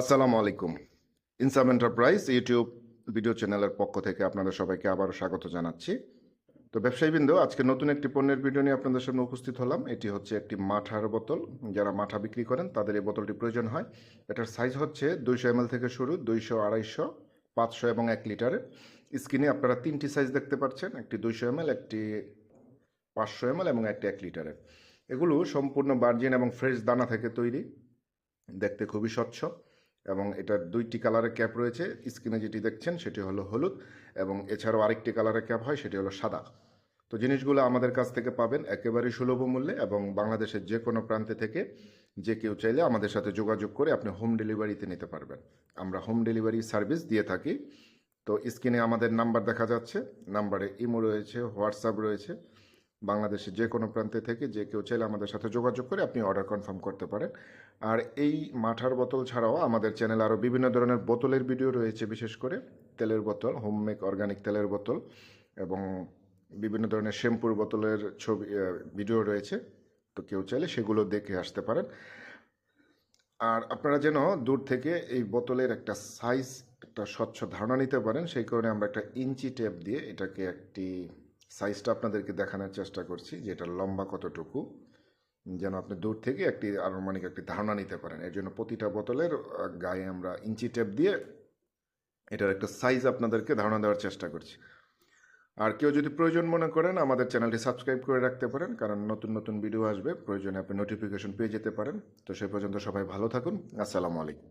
আসসালামু আলাইকুম। ইনসাম enterprise YouTube video চ্যানেলের পক্ষ থেকে আপনাদের সবাইকে আবারও স্বাগত জানাচ্ছি। তো ব্যবসায়ীবৃন্দ, আজকে নতুন একটি পণ্যের ভিডিও নিয়ে আপনাদের সামনে উপস্থিত হলাম। এটি হচ্ছে একটি মাঠার বোতল। যারা মাঠা বিক্রি করেন, তাদের এই বোতলটি প্রয়োজন হয়। এটার সাইজ হচ্ছে দুইশো এমএল থেকে শুরু, দুইশো, আড়াইশো, পাঁচশো এবং এক লিটারের। স্ক্রিনে আপনারা তিনটি সাইজ দেখতে পাচ্ছেন, একটি দুইশো এমএল একটি পাঁচশো এমএল এবং একটি এক লিটারের। এগুলো সম্পূর্ণ বার্জিন এবং ফ্রেশ দানা থেকে তৈরি। দেখতে খুবই স্বচ্ছ। এবং এটার দুইটি কালারের ক্যাপ রয়েছে। স্ক্রিনে যেটি দেখছেন, সেটি হলো হলুদ এবং এছাড়াও আরেকটি কালারের ক্যাপ হয়, সেটি হলো সাদা। তো জিনিসগুলো আমাদের কাছ থেকে পাবেন একেবারেই সুলভ মূল্যে এবং বাংলাদেশের যে কোনো প্রান্তে থেকে যে কেউ চাইলে আমাদের সাথে যোগাযোগ করে আপনি হোম ডেলিভারিতে নিতে পারবেন। আমরা হোম ডেলিভারি সার্ভিস দিয়ে থাকি। তো স্ক্রিনে আমাদের নাম্বার দেখা যাচ্ছে। নাম্বারে ইমো রয়েছে হোয়াটসঅ্যাপ রয়েছে। বাংলাদেশের যে কোনো প্রান্তে থেকে যে কেউ চাইলে আমাদের সাথে যোগাযোগ করে আপনি অর্ডার কনফার্ম করতে পারেন। আর এই মাঠার বোতল ছাড়াও আমাদের চ্যানেল আরও বিভিন্ন ধরনের বোতলের ভিডিও রয়েছে, বিশেষ করে তেলের বোতল হোমমেক অর্গানিক তেলের বোতল এবং বিভিন্ন ধরনের শ্যাম্পুর বোতলের ছবি ভিডিও রয়েছে। তো কেউ চাইলে সেগুলো দেখে আসতে পারেন। আর আপনারা যেন দূর থেকে এই বোতলের একটা সাইজ একটা স্বচ্ছ ধারণা নিতে পারেন, সেই কারণে আমরা একটা ইঞ্চি টেপ দিয়ে এটাকে একটি সাইজটা আপনাদেরকে দেখানোর চেষ্টা করছি, যে এটা লম্বা কতটুকু, যেন আপনি দূর থেকে একটি আনুমানিক একটি ধারণা নিতে পারেন। এর জন্য প্রতিটা বোতলের গায়ে আমরা ইঞ্চি টেপ দিয়ে এটার একটা সাইজ আপনাদেরকে ধারণা দেওয়ার চেষ্টা করছি। আর কেউ যদি প্রয়োজন মনে করেন, আমাদের চ্যানেলটি সাবস্ক্রাইব করে রাখতে পারেন, কারণ নতুন নতুন ভিডিও আসবে। প্রয়োজনে আপনি নোটিফিকেশন পেয়ে যেতে পারেন। তো সে পর্যন্ত সবাই ভালো থাকুন। আসসালামু আলাইকুম।